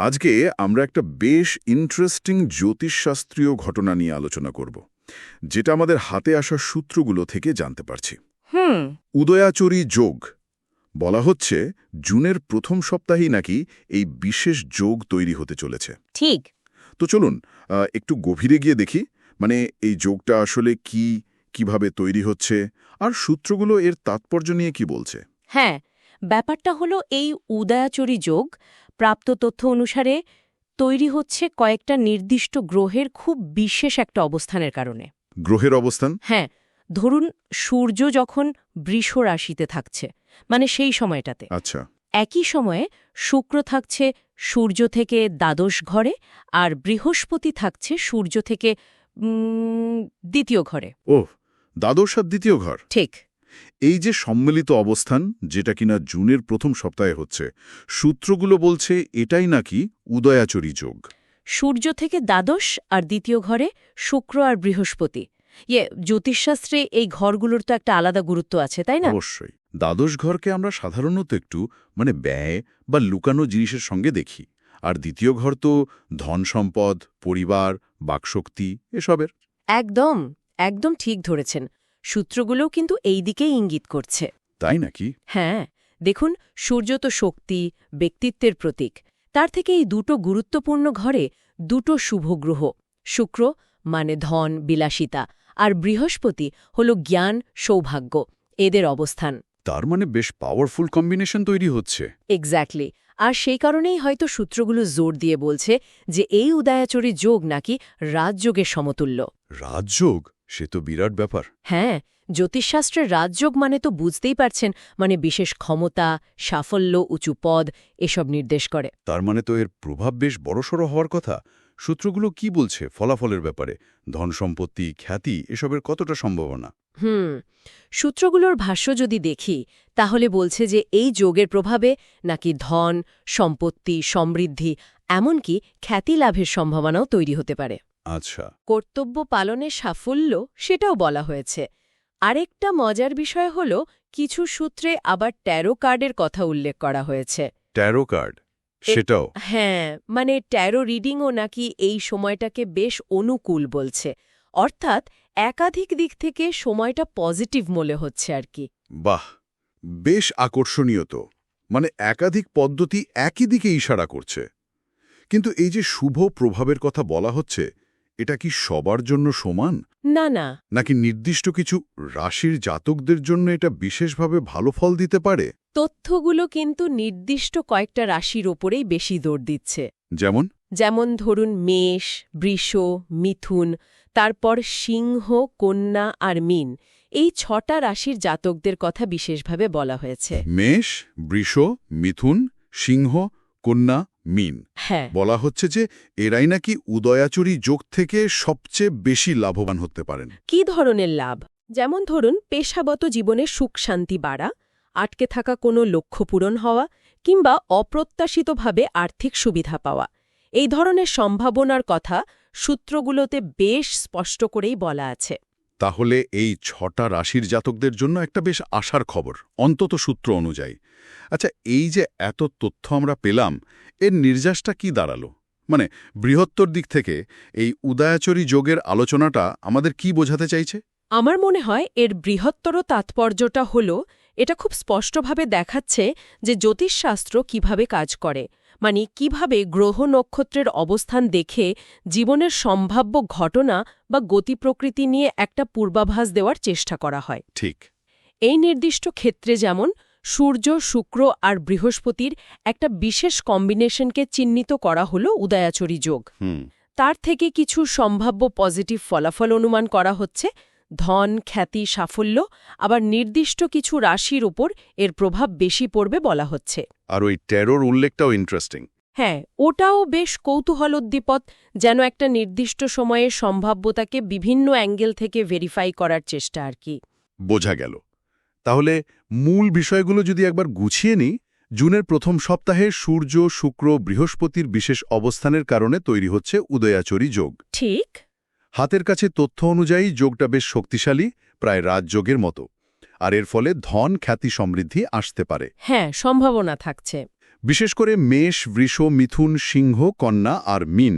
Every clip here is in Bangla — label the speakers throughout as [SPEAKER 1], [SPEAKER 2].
[SPEAKER 1] আজকে আমরা একটা বেশ ইন্টারেস্টিং জ্যোতিষশাস্ত্রীয় ঘটনা নিয়ে আলোচনা করব যেটা আমাদের হাতে আসা সূত্রগুলো থেকে জানতে পারছি।
[SPEAKER 2] হুম।
[SPEAKER 1] উদয়াচরী যোগ বলা হচ্ছে জুনের প্রথম সপ্তাহেই নাকি এই বিশেষ যোগ তৈরি হতে চলেছে।
[SPEAKER 2] ঠিক।
[SPEAKER 1] তো চলুন একটু গভীরে গিয়ে দেখি মানে এই যোগটা আসলে কি কীভাবে তৈরি হচ্ছে আর সূত্রগুলো এর তাৎপর্য নিয়ে কি বলছে?
[SPEAKER 2] হ্যাঁ ব্যাপারটা হলো এই উদয়াচরী যোগ প্রাপ্ত তথ্য অনুসারে তৈরি হচ্ছে কয়েকটা নির্দিষ্ট গ্রহের খুব বিশেষ একটা অবস্থানের কারণে।
[SPEAKER 1] গ্রহের অবস্থান?
[SPEAKER 2] হ্যাঁ ধরুন সূর্য যখন বৃষ রাশিতে থাকছে মানে সেই সময়টাতে।
[SPEAKER 1] আচ্ছা।
[SPEAKER 2] একই সময়ে শুক্র থাকছে সূর্য থেকে দ্বাদশ ঘরে আর বৃহস্পতি থাকছে সূর্য থেকে দ্বিতীয় ঘরে।
[SPEAKER 1] ও দ্বাদশ আর দ্বিতীয় ঘর?
[SPEAKER 2] ঠিক।
[SPEAKER 1] এই যে সম্মিলিত অবস্থান যেটা কিনা জুনের প্রথম সপ্তাহে হচ্ছে সূত্রগুলো বলছে এটাই নাকি উদয়াচরী যোগ।
[SPEAKER 2] সূর্য থেকে দ্বাদশ আর দ্বিতীয় ঘরে শুক্র আর বৃহস্পতি। ইয়ে জ্যোতিষশাস্ত্রে এই ঘরগুলোর তো একটা আলাদা গুরুত্ব আছে তাই না?
[SPEAKER 1] অবশ্যই। দ্বাদশ ঘরকে আমরা সাধারণত একটু মানে ব্যয় বা লুকানো জিনিসের সঙ্গে দেখি। আর দ্বিতীয় ঘর তো ধন সম্পদ পরিবার বাকশক্তি এসবের।
[SPEAKER 2] একদম একদম ঠিক ধরেছেন। সূত্রগুলোও কিন্তু এই দিকেই ইঙ্গিত করছে।
[SPEAKER 1] তাই নাকি?
[SPEAKER 2] হ্যাঁ দেখুন সূর্য তো শক্তি ব্যক্তিত্বের প্রতীক। তার থেকে এই দুটো গুরুত্বপূর্ণ ঘরে দুটো শুভ গ্রহ শুক্র মানে ধন বিলাসিতা আর বৃহস্পতি হল জ্ঞান সৌভাগ্য এদের অবস্থান।
[SPEAKER 1] তার মানে বেশ পাওয়ারফুল কম্বিনেশন তৈরি হচ্ছে।
[SPEAKER 2] এক্স্যাক্টলি আর সেই কারণেই হয়তো সূত্রগুলো জোর দিয়ে বলছে যে এই উদয়াচরী যোগ নাকি রাজযোগের সমতুল্য।
[SPEAKER 1] রাজযোগ? সে তো বিরাট ব্যাপার।
[SPEAKER 2] হ্যাঁ জ্যোতিষশাস্ত্রের রাজযোগ মানে তো বুঝতেই পারছেন মানে বিশেষ ক্ষমতা সাফল্য উঁচু পদ এসব নির্দেশ করে।
[SPEAKER 1] তার মানে তো এর প্রভাব বেশ বড়সড় হওয়ার কথা। সূত্রগুলো কি বলছে ফলাফলের ব্যাপারে? ধন সম্পত্তি খ্যাতি এসবের কতটা সম্ভাবনা?
[SPEAKER 2] হুম সূত্রগুলোর ভাষ্য যদি দেখি তাহলে বলছে যে এই যোগের প্রভাবে নাকি ধন সম্পত্তি সমৃদ্ধি এমনকি খ্যাতি লাভের সম্ভাবনাও তৈরি হতে পারে।
[SPEAKER 1] আচ্ছা।
[SPEAKER 2] কর্তব্য পালনের সাফল্য সেটাও বলা হয়েছে। আরেকটা মজার বিষয় হল কিছু সূত্রে আবার ট্যারো কার্ডের কথা উল্লেখ করা হয়েছে।
[SPEAKER 1] Tarot card? সেটাও?
[SPEAKER 2] হ্যাঁ মানে ট্যারো রিডিংও নাকি এই সময়টাকে বেশ অনুকূল বলছে। অর্থাৎ একাধিক দিক থেকে সময়টা পজিটিভ মনে হচ্ছে আর কি।
[SPEAKER 1] বাহ! বেশ আকর্ষণীয় তো। মানে একাধিক পদ্ধতি একই দিকে ইশারা করছে। কিন্তু এই যে শুভ প্রভাবের কথা বলা হচ্ছে এটা কি সবার জন্য সমান?
[SPEAKER 2] না না।
[SPEAKER 1] নাকি নির্দিষ্ট কিছু রাশির জাতকদের জন্য এটা বিশেষভাবে ভালো ফল দিতে পারে?
[SPEAKER 2] তথ্যগুলো কিন্তু নির্দিষ্ট কয়েকটা রাশির ওপরেই বেশি জোর দিচ্ছে।
[SPEAKER 1] যেমন?
[SPEAKER 2] যেমন ধরুন মেষ বৃষ মিথুন তারপর সিংহ কন্যা আর মিন। এই ছটা রাশির জাতকদের কথা বিশেষভাবে বলা হয়েছে।
[SPEAKER 1] মেষ বৃষ মিথুন সিংহ কন্যা মিন।
[SPEAKER 2] হ্যাঁ।
[SPEAKER 1] বলা হচ্ছে যে এরাই নাকি উদয়াচরী যোগ থেকে সবচেয়ে বেশি লাভবান হতে পারেন।
[SPEAKER 2] কি ধরনের লাভ? যেমন ধরুন পেশাগত জীবনে সুখ শান্তি বাড়া আটকে থাকা কোনো লক্ষ্য পূরণ হওয়া কিংবা অপ্রত্যাশিতভাবে আর্থিক সুবিধা পাওয়া। এই ধরনের সম্ভাবনার কথা সূত্রগুলোতে বেশ স্পষ্ট করেই বলা আছে।
[SPEAKER 1] তাহলে এই ছটা রাশির জাতকদের জন্য একটা বেশ আশার খবর, অন্তত সূত্র অনুযায়ী। আচ্ছা এই যে এত তথ্য আমরা পেলাম, এর নির্যাসটা কি দাঁড়াল? মানে বৃহত্তর দিক থেকে এই উদয়াচরী যোগের আলোচনাটা আমাদের কি বোঝাতে চাইছে?
[SPEAKER 2] আমার মনে হয় এর বৃহত্তর তাৎপর্যটা হল, এটা খুব স্পষ্টভাবে দেখাচ্ছে যে জ্যোতিষশাস্ত্র কীভাবে কাজ করে। মানে কীভাবে গ্রহ নক্ষত্রের অবস্থান দেখে জীবনের সম্ভাব্য ঘটনা বা গতি প্রকৃতি নিয়ে একটা পূর্বাভাস দেওয়ার চেষ্টা করা হয়।
[SPEAKER 1] ঠিক।
[SPEAKER 2] এই নির্দিষ্ট ক্ষেত্রে যেমন সূর্য শুক্র আর বৃহস্পতির একটা বিশেষ কম্বিনেশনকে চিহ্নিত করা হল উদয়াচরী যোগ। তার থেকে কিছু সম্ভাব্য পজিটিভ ফলাফল অনুমান করা হচ্ছে ধন খ্যাতি সাফল্য আবার নির্দিষ্ট কিছু রাশির ওপর এর প্রভাব বেশি পড়বে বলা হচ্ছে।
[SPEAKER 1] আর ওই টেরোর উল্লেখটাও ইন্টারেস্টিং
[SPEAKER 2] হ্যাঁ ওটাও বেশ কৌতূহলোদ্দীপক যেন একটা নির্দিষ্ট সময়ে সম্ভাব্যতাকে বিভিন্ন অ্যাঙ্গেল থেকে ভেরিফাই করার চেষ্টা আর কি।
[SPEAKER 1] বোঝা গেল। তাহলে মূল বিষয়গুলো যদি একবার গুছিয়ে নিই জুনের প্রথম সপ্তাহে সূর্য শুক্র বৃহস্পতির বিশেষ অবস্থানের কারণে তৈরি হচ্ছে উদয়াচরী যোগ।
[SPEAKER 2] ঠিক।
[SPEAKER 1] হাতের কাছে তথ্য অনুযায়ী যোগটা বেশ শক্তিশালী প্রায় রাজযোগের মতো। আর এর ফলে ধন খ্যাতি সমৃদ্ধি আসতে পারে।
[SPEAKER 2] হ্যাঁ সম্ভাবনা থাকছে।
[SPEAKER 1] বিশেষ করে মেষ বৃষ মিথুন সিংহ কন্যা আর মিন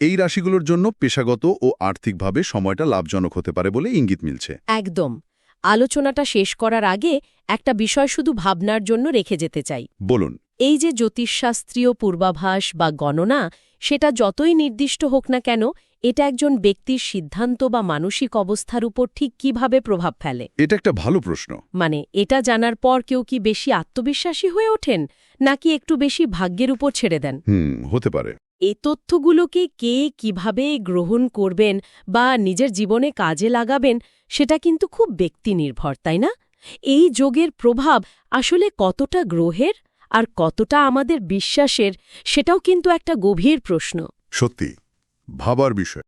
[SPEAKER 1] এই রাশিগুলোর জন্য পেশাগত ও আর্থিকভাবে সময়টা লাভজনক হতে পারে বলে ইঙ্গিত মিলছে।
[SPEAKER 2] একদম। আলোচনাটা শেষ করার আগে একটা বিষয় শুধু ভাবনার জন্য রেখে যেতে চাই।
[SPEAKER 1] বলুন।
[SPEAKER 2] এই যে জ্যোতিষশাস্ত্রীয় পূর্বাভাস বা গণনা সেটা যতই নির্দিষ্ট হোক না কেন এটা একজন ব্যক্তির সিদ্ধান্ত বা মানসিক অবস্থার উপর ঠিক কীভাবে প্রভাব ফেলে?
[SPEAKER 1] এটা একটা ভালো প্রশ্ন।
[SPEAKER 2] মানে এটা জানার পর কেউ কি বেশি আত্মবিশ্বাসী হয়ে ওঠেন নাকি একটু বেশি ভাগ্যের উপর ছেড়ে দেন?
[SPEAKER 1] হুম হতে পারে।
[SPEAKER 2] এই তথ্যগুলোকে কে কীভাবে গ্রহণ করবেন বা নিজের জীবনে কাজে লাগাবেন সেটা কিন্তু খুব ব্যক্তিনির্ভর তাই না? এই যোগের প্রভাব আসলে কতটা গ্রহের? আর কতটা আমাদের বিশ্বাসের সেটাও কিন্তু একটা গভীর প্রশ্ন।
[SPEAKER 1] সত্যি ভাবার বিষয়।